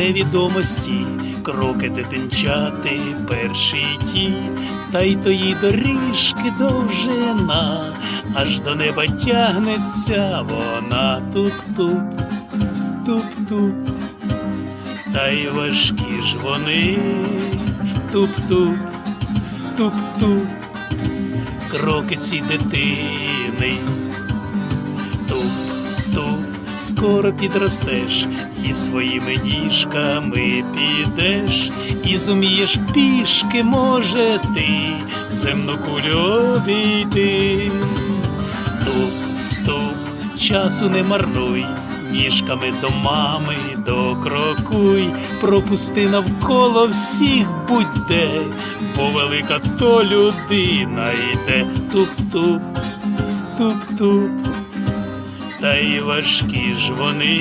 невідомості, кроки дитинчати, перші ті, та й тої доріжки довжина, аж до неба тягнеться вона туп-туп, туп-туп, та й важкі ж вони, туп-туп, туп-туп, кроки ці дитини. Скоро підростеш, і своїми ніжками підеш, і зумієш пішки, може ти земну кулю обійти. Туп-туп, часу не марнуй, ніжками до мами докрокуй, пропусти навколо всіх будь-де, бо велика то людина йде. Туп-туп, туп-туп, та й важкі ж вони.